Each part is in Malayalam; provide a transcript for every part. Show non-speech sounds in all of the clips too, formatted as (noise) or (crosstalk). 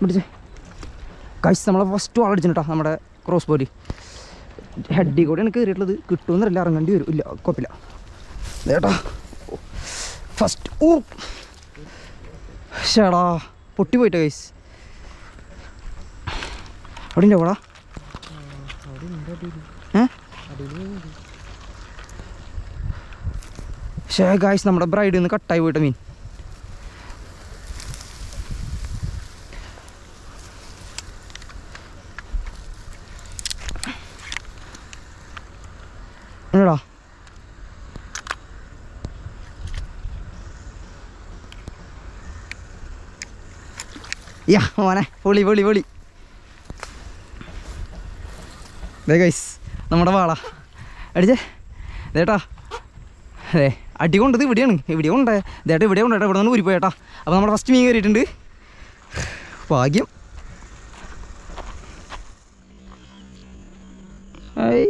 പിടിച്ചേ. കഴിച്ച് നമ്മളെ ഫസ്റ്റ് വാൾ അടിച്ചിട്ടാ നമ്മുടെ ക്രോസ് ബോലി ഹെഡിൽ കൂടെയാണ് കയറിയിട്ടുള്ളത് കിട്ടുമെന്നറിയില്ല ഇറങ്ങേണ്ടി വരും. ഇല്ല കുഴപ്പമില്ല. ചേട്ടാ ഫസ്റ്റ് ഓ ഷേടാ പൊട്ടി പോയിട്ടോ കൈസ് അവിടെ ഉണ്ടോ എവിടാ ഏ? ഷേ ഗായ്സ് നമ്മുടെ ബ്രൈഡിൽ നിന്ന് കട്ടായി പോയിട്ട് മീൻ. എന്നടാ യാ മോനെ പൊളി പൊളി പൊളി. ദേ ഗൈസ് നമ്മുടെ വാള. അടിച്ചേ. ദേട്ടാ അതെ അടി കൊണ്ടത് ഇവിടെയാണ്. ഇവിടെ ഉണ്ട്. ദേട്ടാ ഇവിടെ ഉണ്ട് ഇവിടെ നിന്ന് ഉരിപ്പോയേട്ടാ അപ്പോൾ നമ്മുടെ ഫസ്റ്റ് മീൻ കയറിയിട്ടുണ്ട്. ഭാഗ്യം. ഹായ്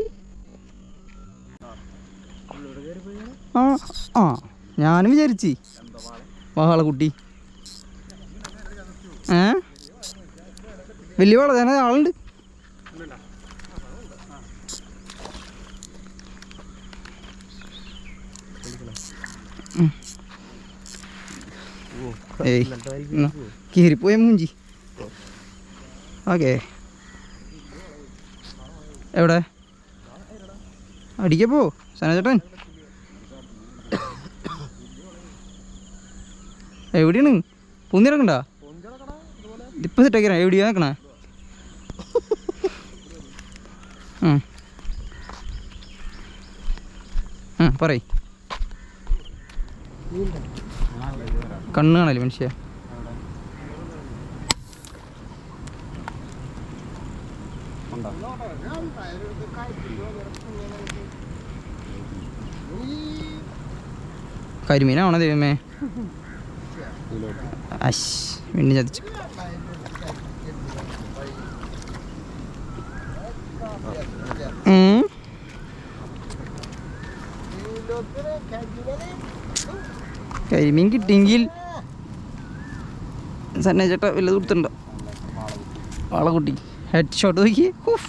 ആ ആ ഞാനും വിചാരിച്ച്. കുട്ടി ഏ? വലിയ വാള തന്നെ ആളുണ്ട്. ഏയ് മൂഞ്ചി. ഓക്കേ. എവിടെ? അടിക്കപ്പോ സനചേട്ടൻ എവിടെയാണ്? പൊന്നി ഇറക്കണ്ട ഇപ്പം സെറ്റാക്കിയാ എവിടെയാ നിൽക്കണേ പറയ്. കണ്ണ് കാണല്ലേ മനുഷ്യ? കരിമീനാണോ ദൈവമേ? അശ് പിന്നെ ചതിച്ചു. കരിമീൻ കിട്ടിയെങ്കിൽ സന്നേ ചേട്ടാ വല്ലത് കൊടുത്തിട്ടുണ്ടോ? വാള കുട്ടി. ഹെഡ് ഷോട്ട് നോക്കി ഹൂഫ്.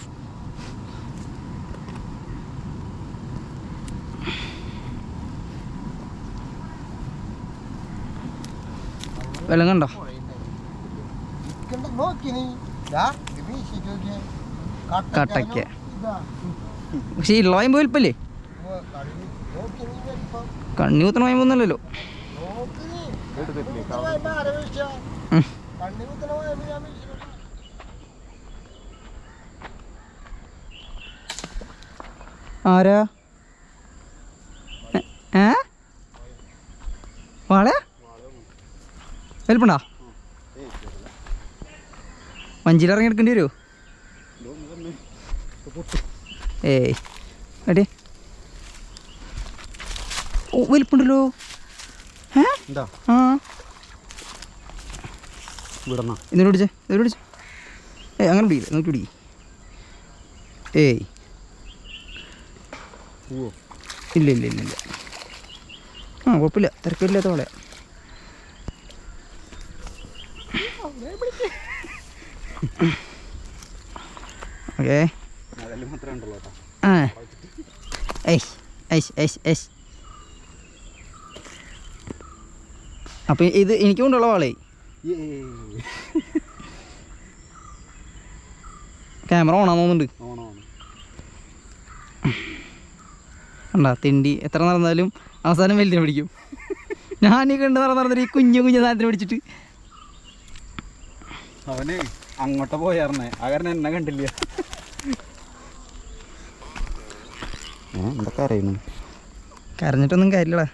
വെള്ളം കണ്ടോ? കട്ടയ്ക്ക പക്ഷെ ഈ ലോയം പോയില്ലേ കണ്ണി കുത്തണ പോയൊന്നല്ലോ ആരാ? എ- ഏ? വാള? വലിപ്പണ്ടാ? വഞ്ചിയിൽ ഇറങ്ങി എടുക്കേണ്ടി വരുമോ ഏയ് എടേ. ഓ വലിപ്പുണ്ടല്ലോ. ഏ? ആ. പിടിച്ചേ പിടിച്ചേ. അങ്ങനെ പിടിക്കില്ല നോക്കി പിടിക്ക്. ഏയ്. ഇല്ല ഇല്ല ഇല്ല ഇല്ല. ആ കുഴപ്പമില്ല തിരക്കില്ലാത്ത പോലെ ഓക്കേ അതിൽ മാത്രമേ ഉണ്ടല്ലോ കേട്ടോ ആ ഏയ് ഏയ് ഏയ് അപ്പം ഇത് എനിക്ക് കൊണ്ടുള്ള വാളേ. ക്യാമറ ഓണാ തോന്നുന്നുണ്ട്. ഓണമാണ് കണ്ടാ തിണ്ടി എത്ര നടന്നാലും അവസാനം വലുതിനെ പിടിക്കും. ഞാൻ ഈ കണ്ട് നടന്ന് നടന്നിട്ട് ഈ കുഞ്ഞു കുഞ്ഞു സാധനത്തിന് പിടിച്ചിട്ട് അവന് അങ്ങോട്ട് പോയാർന്നെ. ആ കാരണം എന്നെ കണ്ടില്ല. എന്തൊക്കെ അറിയുന്നു? കരഞ്ഞിട്ടൊന്നും കാര്യമില്ലടാ.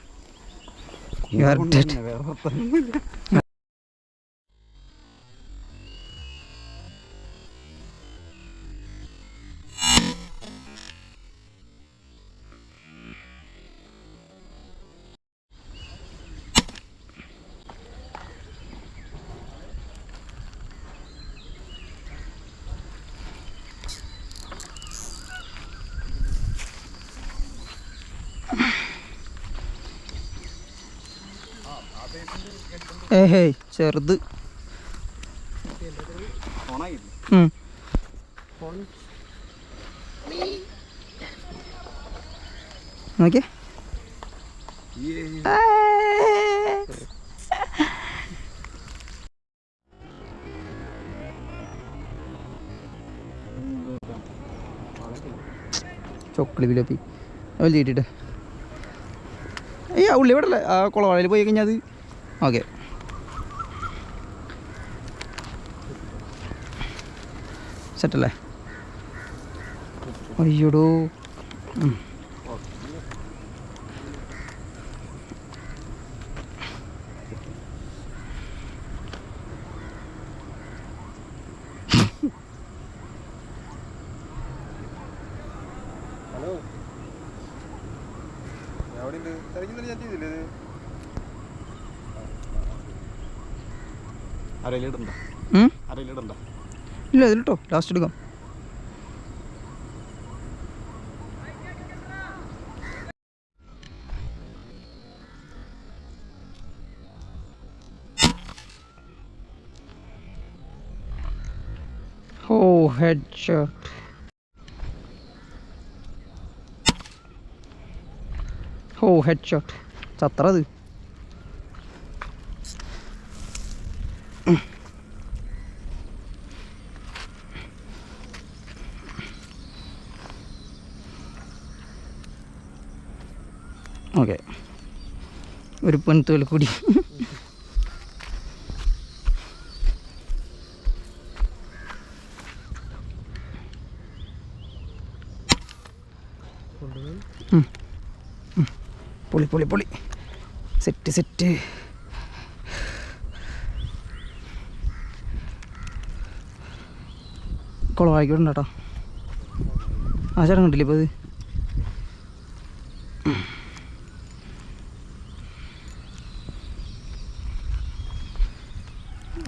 You are dead. വേറെ വർത്താനൊന്നുമില്ല. ഏഹേ ചെറുത്. നോക്കിയേ ചോക്കളി വിലപ്പി വലിയ ഇട്ടിട്ട് ഏയ് ആ ഉള്ളി ഇവിടെ അല്ലേ ആ കുളവാളയിൽ പോയി കഴിഞ്ഞാൽ അത് ഓക്കെ സെറ്റല്ലേ അയ്യോടോ ഉം. ഹലോ എവിടെ ഉണ്ട് തിരക്കുന്നില്ല ഞാൻ ചെയ്തില്ലേ ഇത്? അരയിലിടണ്ട? അരയിലിടണ്ട. ഇല്ല ഇതിലിട്ടോ. ലാസ്റ്റ് എടുക്കാം. ഓ ഹെഡ് ഷോട്ട് ഓ ഹെഡ് ഷോട്ട് ചത്ര അത് ഓക്കെ ഒരു പൊൻതോൽ കൂടി. പൊളി പൊളി പൊളി. Set set. കുളവായിക്കോട്ടുണ്ട് കേട്ടോ. ആ ചേട്ടൻ കണ്ടില്ലേ ഇപ്പോൾ ഇത്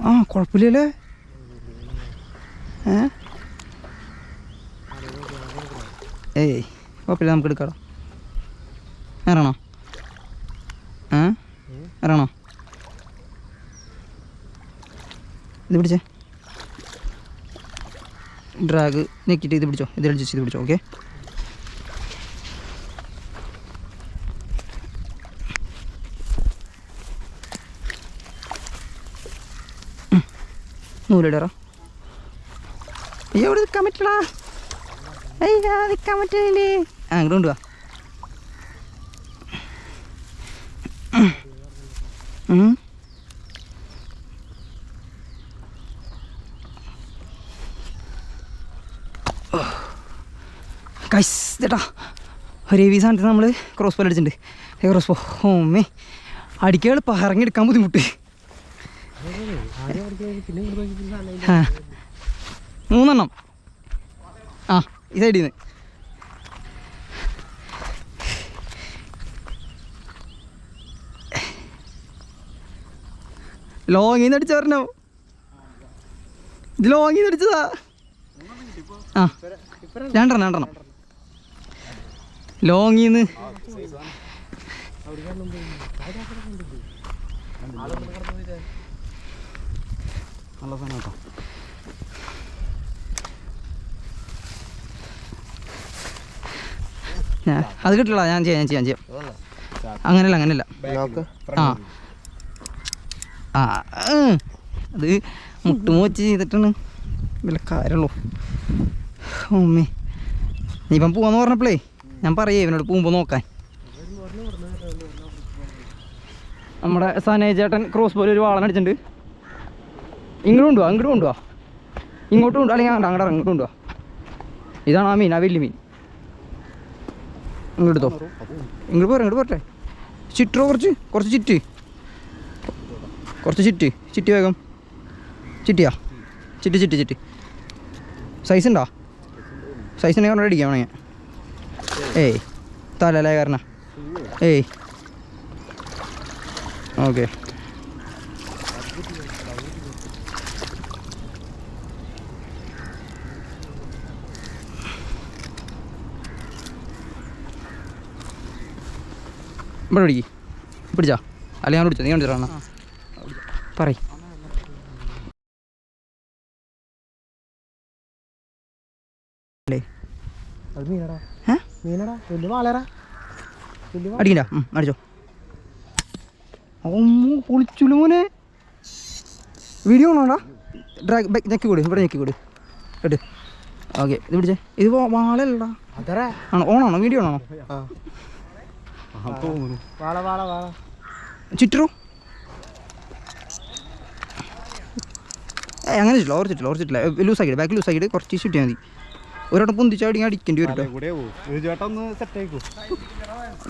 ആ കുഴപ്പമില്ലല്ലേ? ഏ? ഏയ് കുഴപ്പമില്ല നമുക്ക് എടുക്കാടോ ഇറങ്ങണോ? ഏ? ഇറങ്ങണോ? ഇത് പിടിച്ചേ. ഡ്രാഗ് നെക്കിട്ട് ഇത് പിടിച്ചോ ഇത് അഡ്ജസ്റ്റ് ചെയ്ത് പിടിച്ചോ ഓക്കെ? നൂലിടറ അയ്യോ ഇവിടെ നിൽക്കാൻ പറ്റടാ അയ്യാ നിൽക്കാൻ പറ്റുന്നില്ലേ ആ അങ്ങോട്ട്. ഓ. ഗൈസ് ചേട്ടാ ഒരു ഹെവി സാധനത്തിൽ നമ്മൾ ക്രോസ് ബോൾ അടിച്ചിട്ടുണ്ട് ക്രോസ് ബോ ഓമ്മേ അടിക്കാൻ എളുപ്പം ഇറങ്ങിയെടുക്കാൻ ബുദ്ധിമുട്ട്. മൂന്നെണ്ണം. ആ ഈ സൈഡിൽ നിന്ന് ലോങ്ങിൽ നിന്ന് അടിച്ച പറഞ്ഞോ ഇത് ലോങ്ങിൽ നിന്ന് അടിച്ചതാ. ആ രണ്ടെണ്ണം രണ്ടെണ്ണം. ലോങ്ങിൽ നിന്ന് നല്ല സാധനം കേട്ടോ. ഞാൻ അത് കിട്ടില്ല ഞാൻ ചെയ്യാം ഞാൻ ചെയ്യാം ചെയ്യാം. അങ്ങനെയല്ല അങ്ങനെയല്ല. ആ. ആ അത് മുട്ടുമോ വെച്ച് ചെയ്തിട്ടാണ്. വല്ല കാര്യമുള്ളൂ. ഓമ്മേ ഇപ്പം പോവാന്ന് പറഞ്ഞപ്പോഴേ ഞാൻ പറയേ ഇവനോട് പോകുമ്പോൾ നോക്കാൻ. നമ്മുടെ സനേജേട്ടൻ ക്രോസ് പോലെ ഒരു വാളൻ അടിച്ചിട്ടുണ്ട്. ഇങ്ങോട്ട് കൊണ്ടുപോവാ ഇങ്ങോട്ട് കൊണ്ടുപോവാ ഇങ്ങോട്ട് കൊണ്ടു അല്ലെങ്കിൽ അങ്ങോട്ട് അങ്ങോട്ട് ഉണ്ടോ കൊണ്ടുപോവാ ഇതാണ് ആ മീൻ ആ വലിയ മീൻ. ഇങ്ങോട്ട് ഇങ്ങോട്ട് പോരെ ഇങ്ങോട്ട് പോരട്ടെ. ചിറ്റോ കുറച്ച് കുറച്ച് ചിറ്റ് കുറച്ച് ചിറ്റ് ചിറ്റി വേഗം. ചിറ്റിയാ ചിറ്റി ചിറ്റി ചിറ്റി സൈസ് ഉണ്ടോ? സൈസ് ഉണ്ടെങ്കിൽ കൊണ്ട് അടിക്കാം വേണമെങ്കിൽ. ഏയ് തലല്ലേ കാരണം. ഏയ്. ഓക്കെ. ഇവിടെ പിടിക്ക് പിടിച്ചാ? അല്ല? ഞാൻ പിടിച്ചോ നീ കണ്ടിട്ടാണ് പറ അടിക്കില്ല അടിച്ചോ. പൊളിച്ചുള്ളു മോനെ. വീഡിയോ ആണോടാ ഡ്രാഗ് ബൈക്ക് ഞെക്കി കൂടി ഇവിടെ ഞെക്കി കൂടി കേട്ട് ഓക്കെ ഇത് പിടിച്ചേ. ഇത് വാളല്ലടാ ആണോ? ഓണാണോ? വീഡിയോ ആണോ വാള വാള വാള ചുറ്ററു. അങ്ങനെ ചുറ്റില്ല ഓർച്ചിട്ടില്ല ലൂസ് ഓർ ചുറ്റില്ല ലൂസാക്കിയിട്ട് ബാക്ക് ലൂസാക്കിയിട്ട് കുറച്ച് ചുറ്റിയാൽ മതി. ഒരാട്ടം പൊന്തിച്ചാടി അടിക്കേണ്ടി വരും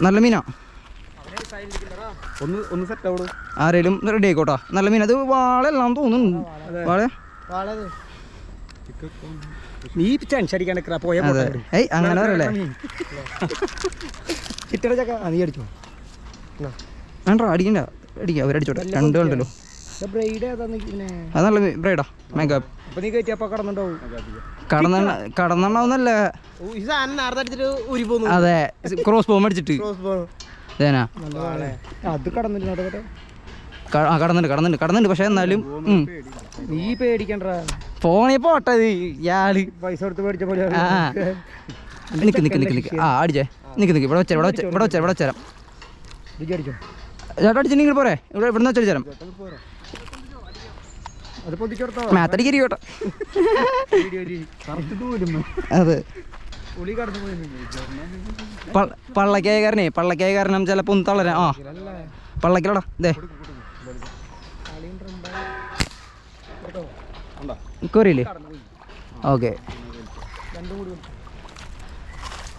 നല്ല മീനാ. ഒന്ന് ഒന്ന് സെറ്റ് ആവടോ ആരേലും റെഡി ആയിക്കോട്ടാ. നല്ല മീൻ അത് വാളെല്ലാം തോന്നുന്നു. വാള. വാളത്. നീ ടെൻഷൻ അടിക്കാണ്ട് പോയ ഏയ് അങ്ങനെ പറയല്ലേ? ചിറ്റട ചക്ക. ആ, നീ അടിച്ചോ. വേണ്ട അടിക്കണ്ട. അടിക്കുക അവരടിച്ചോട്ടെ രണ്ട് കണ്ടല്ലോ. ബ്രൈഡ് ഏതാ പിന്നെ അത് നല്ല ബ്രൈഡാ മേക്കപ്പ് അപ്പൊ നീ കയറ്റിയപ്പോ കടന്നുണ്ടാവും. കടന്നെണ്ണ കടന്നെണ്ണാവുന്നല്ല? ഓ, ഈ സാധനം നേരത്തെ അടിച്ചിട്ട് ഉരി പോന്നു. അതെ. ക്രോസ് ബോം അടിച്ചിട്ട് ക്രോസ് ഇതേനാ? അത് കടന്നില്ല നടക്കട്ടെ ക- ആ കടന്നുണ്ട് കടന്നുണ്ട് കടന്നുണ്ട്. പക്ഷെ എന്നാലും ഉം. നീ പേടിക്കണ്ട ഫോണിൽ പോട്ടത് ഇത് ഇയാൾ. പൈസ കൊടുത്ത് പോലെ നിക്ക് നിക്ക് നിക്ക് നിക്ക്. ആ അടിച്ചേ. നിക്ക് നിക്ക്. ഇവിടെ വെച്ചാൽ ഇവിടെ വെച്ച ഇവിടെ വെച്ചാൽ ഇവിടെ വെച്ചാൽ അടിച്ചോ ചേട്ടാ അടിച്ച് നിങ്ങൾ പോരെ? ഇവിടെ ഇവിടെ നിന്ന് വെച്ചാൽ ചേരാം അത് മാത്തടിക്കരി കേട്ടോ. പള്ളക്കായ കാരണേ പള്ളക്കായ കാരണം ചെലപ്പോ ഒന്ന് തളരാ. ആ. പള്ളക്കിലടാ ദേ. കൊറിയില്ലേ ഓക്കെ.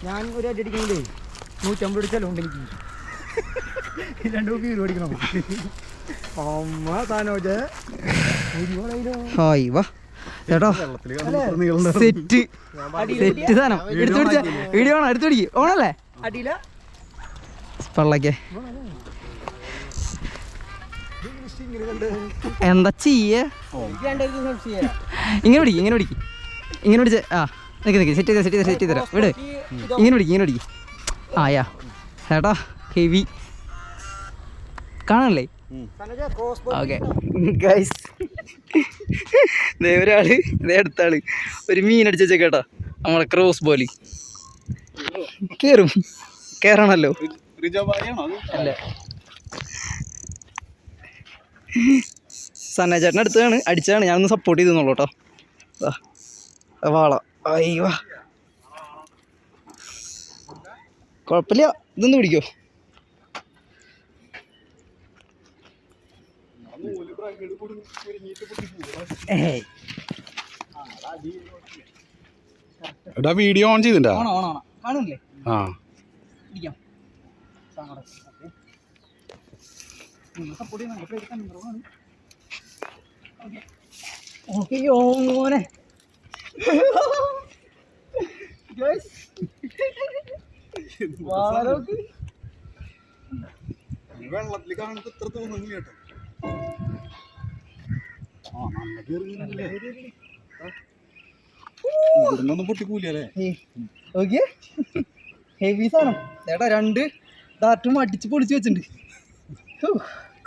ഞാൻ ഒരു അടി അടിക്കണമെങ്കിലേ നൂറ്റമ്പത് അടിച്ചാലും ഉണ്ട് എനിക്ക്. (laughs) രണ്ടു കീഴ് അടിക്കണം. അമ്മ താനോജ് ഹായ് വാ. ചേട്ടാ സെറ്റ്. സെറ്റ് സാധനം. എടുത്തു പിടിച്ച വീഡിയോ ആണോ എടുത്തു പിടിക്കും. ഓണല്ലേ? പള്ളക്കേ എന്താ ചെയ്യേ? ഇങ്ങനെ പിടിക്ക് ഇങ്ങനെ പിടിക്ക്. ഇങ്ങനെ പിടിച്ച് ആ നിക്ക് നിക്ക് സെറ്റ് ചെയ്ത് സെറ്റ് ചെയ്ത് സെറ്റ് ചെയ്ത് തരാം. വിട്. ഇങ്ങനെ പിടിക്ക് ഇങ്ങനെ പിടിക്ക്. ആ യാ ചേട്ടാ ഹെവി കാണല്ലേ ക്രോസ് ഓക്കെ. ഗൈസ് ദേ ഒരാൾ ദേ അടുത്ത ആൾ ഒരു മീൻ അടിച്ച കേട്ടോ. നമ്മളെ ക്രോസ് ബോലി കേറും. കേറണല്ലോ. അല്ല. സന്ന ചേട്ടൻ അടുത്താണ് അടിച്ചതാണ്. ഞാനൊന്ന് സപ്പോർട്ട് ചെയ്തെന്നുള്ളൂ കേട്ടോ. വാള. അയ്യോ കുഴപ്പമില്ല ഇതൊന്ന് പിടിക്കോ. ഏയ്. എടാ വീഡിയോ ഓൺ ചെയ്തിണ്ടാ ഓണോ ഓണോ ഓണോ കാണുന്നില്ലേ എടുക്കാൻ സപ്പോർട്ട് ചെയ്യുന്നുണ്ട് ഓക്കെ. വെള്ളത്തിൽ ഹെവി സാധനം ചേട്ടാ രണ്ട് ഡാർട്ടും അടിച്ച് പൊളിച്ച് വെച്ചിട്ടുണ്ട്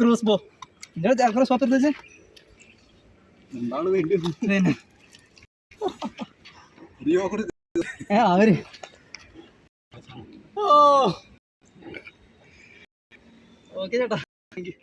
ക്രോസ് ബോ ക്രോസ് ബോ വെച്ചേ എന്താണ് വേണ്ടത് റിയോ കൂടി ഏ അവർ ഓ ഓക്കെ ചേട്ടാ താങ്ക് യു